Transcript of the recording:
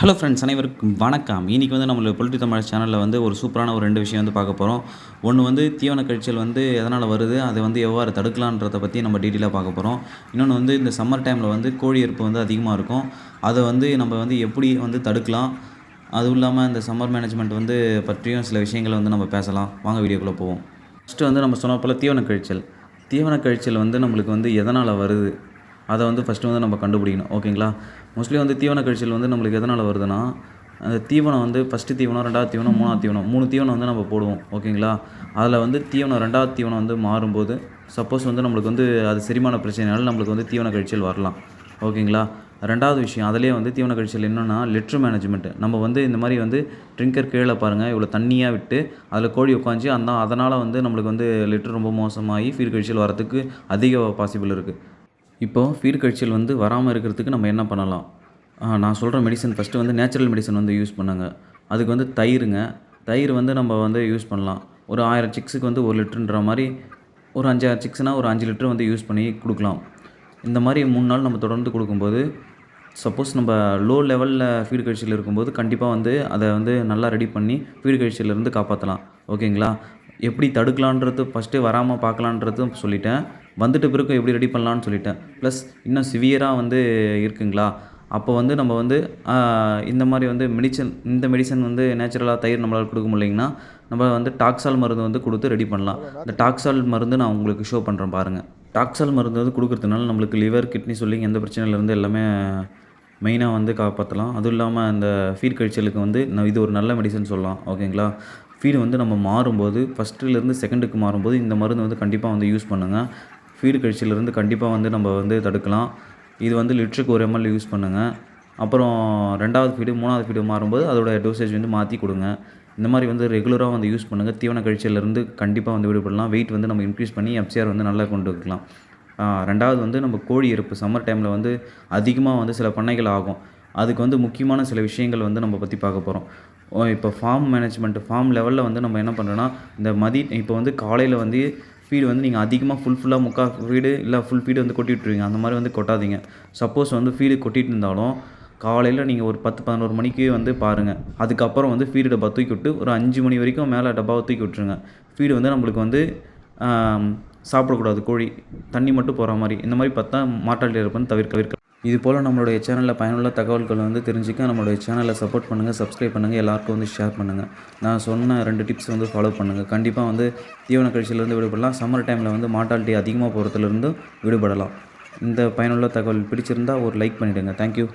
Hello friends அனைவருக்கும் வணக்கம். இன்றைக்கி வந்து நம்மளோட பொலிட்டி தமிழ் சேனலில் வந்து ஒரு சூப்பரான ஒரு ரெண்டு விஷயம் வந்து பார்க்க போகிறோம் ஒன்று வந்து தீவன கழிச்சல் வந்து எதனால் வருது அதை வந்து எவ்வாறு தடுக்கலான்றதை பற்றி நம்ம டீட்டெயிலாக பார்க்க போகிறோம் இன்னொன்று வந்து இந்த சம்மர் டைமில் வந்து கோழி எருப்பு வந்து அதிகமாக இருக்கும். அதை வந்து நம்ம வந்து எப்படி வந்து தடுக்கலாம்? அதுவும் இல்லாமல் இந்த சம்மர் மேனேஜ்மெண்ட் வந்து பற்றியும் சில விஷயங்களை வந்து நம்ம பேசலாம். வாங்க வீடியோக்குள்ளே போவோம். ஃபஸ்ட்டு வந்து நம்ம சொன்ன போல் தீவன கழிச்சல். தீவன கழிச்சல் வந்து நம்மளுக்கு வந்து எதனால் வருது? அதை வந்து ஃபஸ்ட்டு வந்து நம்ம கண்டுபிடிக்கணும். ஓகேங்களா மோஸ்ட்லி வந்து தீவன கழிச்சல் வந்து நம்மளுக்கு எதனால் வருதுன்னா அந்த தீவனம் வந்து ஃபஸ்ட்டு தீவனம் ரெண்டாவது தீவனம் மூணாவது தீவனம் மூணு தீவனம் வந்து நம்ம போடுவோம். ஓகேங்களா அதில் வந்து தீவனம் ரெண்டாவது தீவனம் வந்து மாறும்போது சப்போஸ் வந்து நம்மளுக்கு வந்து அது செரிமான பிரச்சனைனால நம்மளுக்கு வந்து தீவன கழிச்சல் வரலாம். ஓகேங்களா ரெண்டாவது விஷயம் அதிலே வந்து தீவன கழிச்சல் என்னென்னா லிட்ரு மேனேஜ்மெண்ட்டு நம்ம வந்து இந்த மாதிரி வந்து ட்ரிங்கர் கீழே பாருங்கள் இவ்வளோ தண்ணியாக விட்டு அதில் கோழி உட்காந்து அந்த அதனால் வந்து நம்மளுக்கு வந்து லிட்ரு ரொம்ப மோசமாகி ஃபீட் கழிச்சல் வரதுக்கு அதிக பாசிபிள் இருக்குது இப்போது ஃபீட் கழிச்சல் வந்து வராமல் இருக்கிறதுக்கு நம்ம என்ன பண்ணலாம்? நான் சொல்கிற மெடிசன் ஃபஸ்ட்டு வந்து நேச்சுரல் மெடிசன் வந்து யூஸ் பண்ணுங்க. அதுக்கு வந்து தயிருங்க. தயிர் வந்து நம்ம வந்து யூஸ் பண்ணலாம். ஒரு ஆயிரம் சிக்ஸுக்கு வந்து ஒரு லிட்டருன்ற மாதிரி ஒரு அஞ்சாயிரம் சிக்ஸ்னால் ஒரு அஞ்சு லிட்டர் வந்து யூஸ் பண்ணி கொடுக்கலாம். இந்த மாதிரி மூணு நாள் நம்ம தொடர்ந்து கொடுக்கும்போது சப்போஸ் நம்ம லோ லெவலில் ஃபீடு கழிச்சல் இருக்கும்போது கண்டிப்பாக வந்து அதை வந்து நல்லா ரெடி பண்ணி ஃபீடு கழிச்சலேருந்து காப்பாற்றலாம் ஓகேங்களா எப்படி தடுக்கலான்றது ஃபஸ்ட்டு வராமல் பார்க்கலான்றதும் சொல்லிட்டேன். வந்துட்டு பிறகு எப்படி ரெடி பண்ணலான்னு சொல்லிட்டேன். ப்ளஸ் இன்னும் சிவியராக வந்து இருக்குங்களா? அப்போ வந்து நம்ம வந்து இந்த மாதிரி வந்து மெடிசன் இந்த மெடிசன் வந்து நேச்சுரலாக தயிர் நம்மளால் கொடுக்க முடியலைங்கன்னா நம்ம வந்து டாக்ஸால் மருந்து வந்து கொடுத்து ரெடி பண்ணலாம். இந்த டாக்ஸால் மருந்து நான் உங்களுக்கு ஷோ பண்ணுறேன் பாருங்கள் டாக்ஸால் மருந்து வந்து கொடுக்குறதுனால நம்மளுக்கு லிவர் கிட்னி சொல்லி எந்த பிரச்சனையிலேருந்து எல்லாமே மெயினாக வந்து காப்பாற்றலாம் அதுவும் இல்லாமல் அந்த ஃபீட் கழிச்சலுக்கு வந்து இது ஒரு நல்ல மெடிசன் சொல்லலாம். ஓகேங்களா? ஃபீடு வந்து நம்ம மாறும்போது ஃபஸ்ட்டுலேருந்து செகண்டுக்கு மாறும்போது இந்த மருந்து வந்து கண்டிப்பாக வந்து யூஸ் பண்ணுங்கள் ஃபீடு கழிச்சிலேருந்து கண்டிப்பாக வந்து நம்ம வந்து தடுக்கலாம். இது வந்து லிட்டருக்கு ஒரு எம்எல் யூஸ் பண்ணுங்கள் அப்புறம் ரெண்டாவது ஃபீடு மூணாவது ஃபீடு மாறும்போது அதோட டோசேஜ் வந்து மாற்றி கொடுங்க. இந்த மாதிரி வந்து ரெகுலராக வந்து யூஸ் பண்ணுங்கள் தீவன கழிச்சலேருந்து கண்டிப்பாக வந்து விடுபடலாம். வெயிட் வந்து நம்ம இன்க்ரீஸ் பண்ணி எஃப்சிஆர் வந்து நல்லா கொண்டு வைக்கலாம். ரெண்டாவது வந்து நம்ம கோழி இருப்பு சம்மர் டைமில் வந்து அதிகமாக வந்து சில பண்ணைகள் ஆகும். அதுக்கு வந்து முக்கியமான சில விஷயங்கள் வந்து நம்ம பற்றி பார்க்க போகிறோம் இப்போ ஃபார்ம் மேனேஜ்மெண்ட் ஃபார்ம் லெவலில் வந்து நம்ம என்ன பண்ணுறோன்னா இந்த மதி இப்போ வந்து காலையில் வந்து ஃபீடு வந்து நீங்கள் அதிகமாக ஃபுல் ஃபுல்லாக முக்கா ஃபீடு இல்லை ஃபுல் ஃபீடு வந்து கொட்டி விட்ருவீங்க அந்த மாதிரி வந்து கொட்டாதீங்க. சப்போஸ் வந்து ஃபீடு கொட்டிட்டு இருந்தாலும் காலையில் நீங்கள் ஒரு பத்து பதினோரு மணிக்கு வந்து பாருங்கள் அதுக்கப்புறம் வந்து ஃபீடு டப்பா தூக்கி விட்டு ஒரு அஞ்சு மணி வரைக்கும் மேலே டப்பாவை தூக்கி விட்ருங்க ஃபீடு வந்து நம்மளுக்கு வந்து சாப்பிடக்கூடாது. கோழி தண்ணி மட்டும் போகிற மாதிரி. இந்த மாதிரி பார்த்தா மாட்டாளி இருப்பேன்னு தவிர்க்க இது போல் நம்மளுடைய சேனலில் பயனுள்ள தகவல்களை வந்து தெரிஞ்சுக்க நம்மளுடைய சேனலை சப்போர்ட் பண்ணுங்கள் சப்ஸ்கிரைப் பண்ணுங்கள் எல்லாருக்கும் வந்து ஷேர் பண்ணுங்கள் நான் சொன்ன ரெண்டு டிப்ஸ் வந்து ஃபாலோ பண்ணுங்கள் கண்டிப்பாக வந்து தீவன கழிச்சிலேருந்து விடுபடலாம். சம்மர் டைமில் வந்து மாட்டாலிட்டி அதிகமாக போகிறதுலேருந்து விடுபடலாம். இந்த பயனுள்ள தகவல் பிடிச்சிருந்தா ஒரு லைக் பண்ணிவிடுங்க தேங்க்யூ